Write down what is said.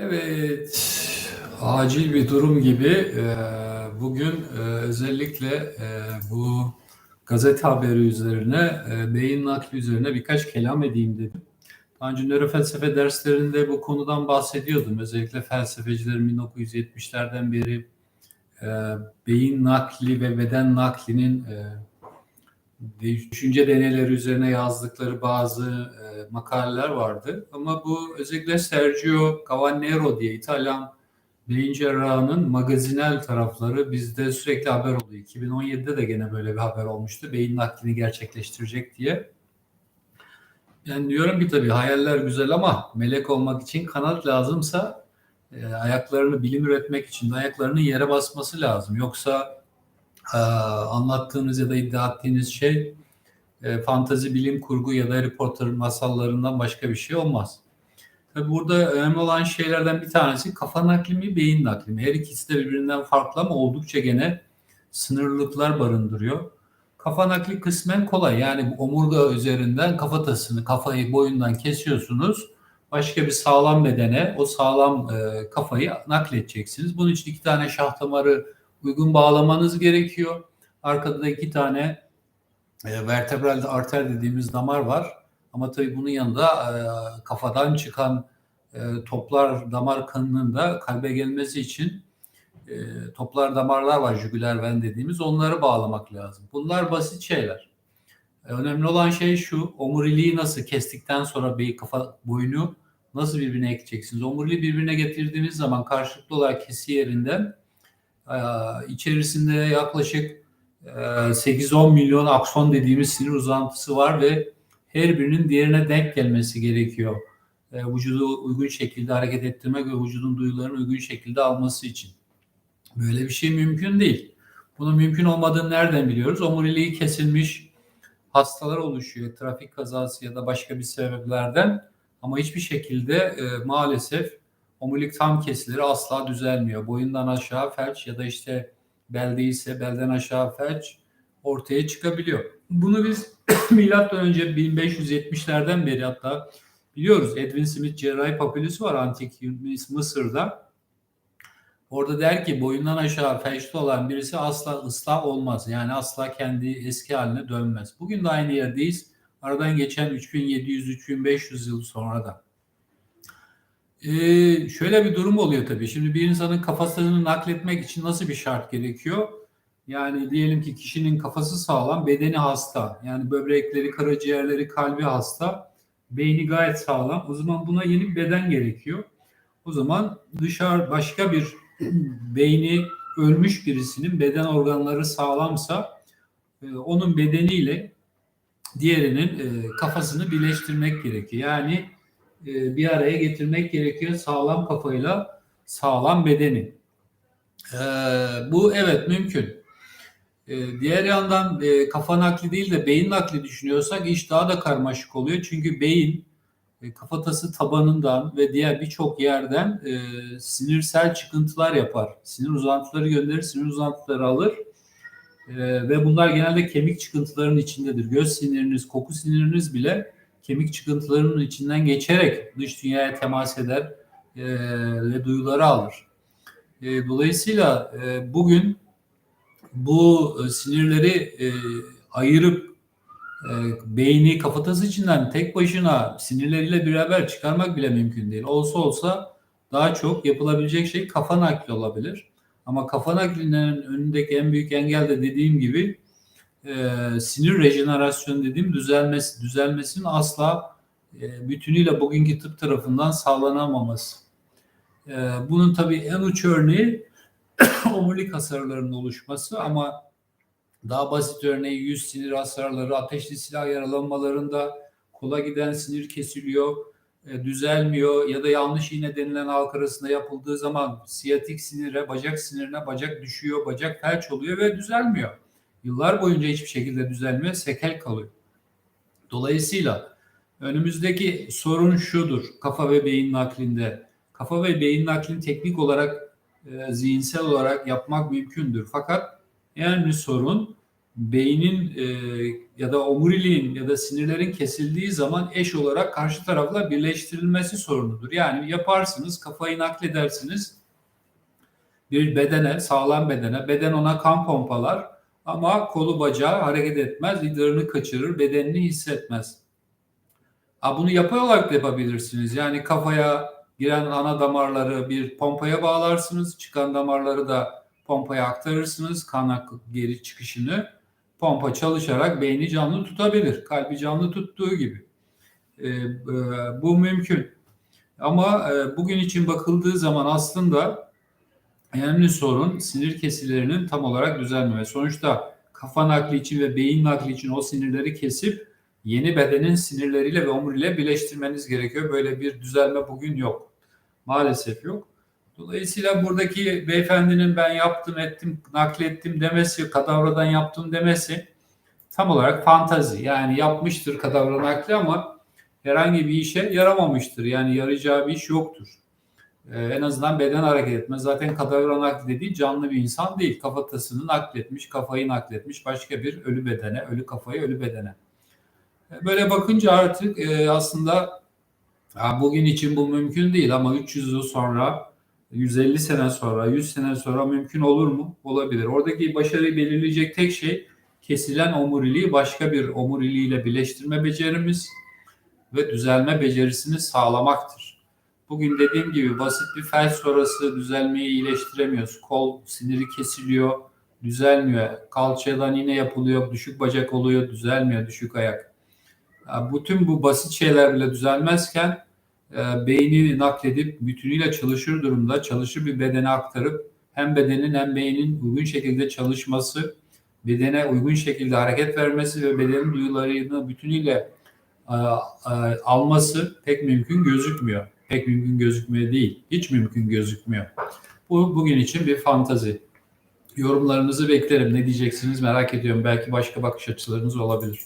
Evet, acil bir durum gibi e, bugün e, özellikle e, bu gazete haberi üzerine, beyin nakli üzerine birkaç kelam edeyim dedim. Daha önce nörofelsefe derslerinde bu konudan bahsediyordum. Özellikle felsefecilerin 1970'lerden beri beyin nakli ve beden naklinin düşünce deneyleri üzerine yazdıkları bazı e, makaleler vardı. Ama bu özellikle Sergio Cavannero diye İtalyan beyin cerrahının magazinel tarafları bizde sürekli haber oluyor. 2017'de de gene böyle bir haber olmuştu. Beyin naklini gerçekleştirecek diye. Yani diyorum ki tabii hayaller güzel ama melek olmak için kanat lazımsa e, ayaklarını bilim üretmek için de ayaklarının yere basması lazım. Yoksa e, anlattığınız ya da iddia ettiğiniz şey e, fantazi bilim kurgu ya da Harry Potter masallarından başka bir şey olmaz. Tabi burada önemli olan şeylerden bir tanesi kafa nakli mi, beyin nakli mi? Her ikisi de birbirinden farklı ama oldukça gene sınırlılıklar barındırıyor. Kafa nakli kısmen kolay. Yani omurga üzerinden kafatasını, kafayı boyundan kesiyorsunuz. Başka bir sağlam bedene o sağlam e, kafayı nakledeceksiniz. Bunun için iki tane şah damarı uygun bağlamanız gerekiyor. Arkada da iki tane e, vertebral arter dediğimiz damar var. Ama tabii bunun yanında e, kafadan çıkan e, toplar damar kanının da kalbe gelmesi için e, toplar damarlar var jugüler ven dediğimiz onları bağlamak lazım. Bunlar basit şeyler. E, önemli olan şey şu omuriliği nasıl kestikten sonra bey kafa boynu nasıl birbirine ekleyeceksiniz? Omuriliği birbirine getirdiğiniz zaman karşılıklı olarak kesi yerinden içerisinde yaklaşık 8-10 e, milyon akson dediğimiz sinir uzantısı var ve her birinin diğerine denk gelmesi gerekiyor. E, vücudu uygun şekilde hareket ettirmek ve vücudun duyularını uygun şekilde alması için. Böyle bir şey mümkün değil. Bunun mümkün olmadığını nereden biliyoruz? Omuriliği kesilmiş hastalar oluşuyor. Trafik kazası ya da başka bir sebeplerden. Ama hiçbir şekilde e, maalesef omurilik tam kesileri asla düzelmiyor. Boyundan aşağı felç ya da işte belde ise belden aşağı felç ortaya çıkabiliyor. Bunu biz milattan önce 1570'lerden beri hatta biliyoruz. Edwin Smith cerrahi papilüsü var antik Mısır'da. Orada der ki boyundan aşağı felçli olan birisi asla ıslah olmaz. Yani asla kendi eski haline dönmez. Bugün de aynı yerdeyiz. Aradan geçen 3700-3500 yıl sonra da. Ee, şöyle bir durum oluyor tabii. Şimdi bir insanın kafasını nakletmek için nasıl bir şart gerekiyor? Yani diyelim ki kişinin kafası sağlam, bedeni hasta. Yani böbrekleri, karaciğerleri, kalbi hasta. Beyni gayet sağlam. O zaman buna yeni bir beden gerekiyor. O zaman dışarı başka bir beyni ölmüş birisinin beden organları sağlamsa e, onun bedeniyle diğerinin e, kafasını birleştirmek gerekiyor. Yani e, bir araya getirmek gerekiyor sağlam kafayla sağlam bedeni. E, bu evet mümkün. E, diğer yandan kafa nakli değil de beyin nakli düşünüyorsak iş daha da karmaşık oluyor. Çünkü beyin kafatası tabanından ve diğer birçok yerden sinirsel çıkıntılar yapar. Sinir uzantıları gönderir, sinir uzantıları alır. ve bunlar genelde kemik çıkıntılarının içindedir. Göz siniriniz, koku siniriniz bile kemik çıkıntılarının içinden geçerek dış dünyaya temas eder e, ve duyuları alır. E, dolayısıyla e, bugün bu e, sinirleri e, ayırıp e, beyni kafatası içinden tek başına sinirleriyle beraber çıkarmak bile mümkün değil. Olsa olsa daha çok yapılabilecek şey kafa nakli olabilir. Ama kafa naklinin önündeki en büyük engel de dediğim gibi e, sinir rejenerasyonu dediğim düzelmesi, düzelmesinin asla e, bütünüyle bugünkü tıp tarafından sağlanamaması. E, bunun tabii en uç örneği omurilik hasarlarının oluşması ama daha basit örneği yüz sinir hasarları, ateşli silah yaralanmalarında kola giden sinir kesiliyor, e, düzelmiyor ya da yanlış iğne denilen halk arasında yapıldığı zaman siyatik sinire, bacak sinirine bacak düşüyor, bacak felç oluyor ve düzelmiyor yıllar boyunca hiçbir şekilde düzelmiyor, sekel kalıyor. Dolayısıyla önümüzdeki sorun şudur kafa ve beyin naklinde. Kafa ve beyin naklini teknik olarak, e, zihinsel olarak yapmak mümkündür. Fakat önemli sorun beynin e, ya da omuriliğin ya da sinirlerin kesildiği zaman eş olarak karşı tarafla birleştirilmesi sorunudur. Yani yaparsınız, kafayı nakledersiniz bir bedene, sağlam bedene, beden ona kan pompalar ama kolu bacağı hareket etmez, idrarını kaçırır, bedenini hissetmez. Ha, bunu yapay olarak da yapabilirsiniz. Yani kafaya giren ana damarları bir pompaya bağlarsınız, çıkan damarları da pompaya aktarırsınız, kan geri çıkışını. Pompa çalışarak beyni canlı tutabilir, kalbi canlı tuttuğu gibi. E, e, bu mümkün. Ama e, bugün için bakıldığı zaman aslında önemli sorun sinir kesilerinin tam olarak düzelmemesi. Sonuçta kafa nakli için ve beyin nakli için o sinirleri kesip yeni bedenin sinirleriyle ve omuriliğe birleştirmeniz gerekiyor. Böyle bir düzelme bugün yok. Maalesef yok. Dolayısıyla buradaki beyefendinin ben yaptım, ettim, naklettim demesi, kadavradan yaptım demesi tam olarak fantazi. Yani yapmıştır kadavra nakli ama herhangi bir işe yaramamıştır. Yani yarayacağı bir iş yoktur. Ee, en azından beden hareket etmez. Zaten kadavra nakli dediği canlı bir insan değil. Kafatasını nakletmiş, kafayı nakletmiş başka bir ölü bedene, ölü kafayı ölü bedene. Ee, böyle bakınca artık e, aslında bugün için bu mümkün değil ama 300 yıl sonra 150 sene sonra, 100 sene sonra mümkün olur mu? Olabilir. Oradaki başarıyı belirleyecek tek şey kesilen omuriliği başka bir omuriliğiyle birleştirme becerimiz ve düzelme becerisini sağlamaktır. Bugün dediğim gibi basit bir felç sonrası düzelmeyi iyileştiremiyoruz. Kol siniri kesiliyor, düzelmiyor. Kalçadan yine yapılıyor, düşük bacak oluyor, düzelmiyor, düşük ayak. Bütün bu basit şeyler bile düzelmezken e, beyni nakledip bütünüyle çalışır durumda çalışır bir bedene aktarıp hem bedenin hem beynin uygun şekilde çalışması, bedene uygun şekilde hareket vermesi ve bedenin duyularını bütünüyle e, e, alması pek mümkün gözükmüyor. Pek mümkün gözükmüyor değil. Hiç mümkün gözükmüyor. Bu bugün için bir fantazi. Yorumlarınızı beklerim. Ne diyeceksiniz merak ediyorum. Belki başka bakış açılarınız olabilir.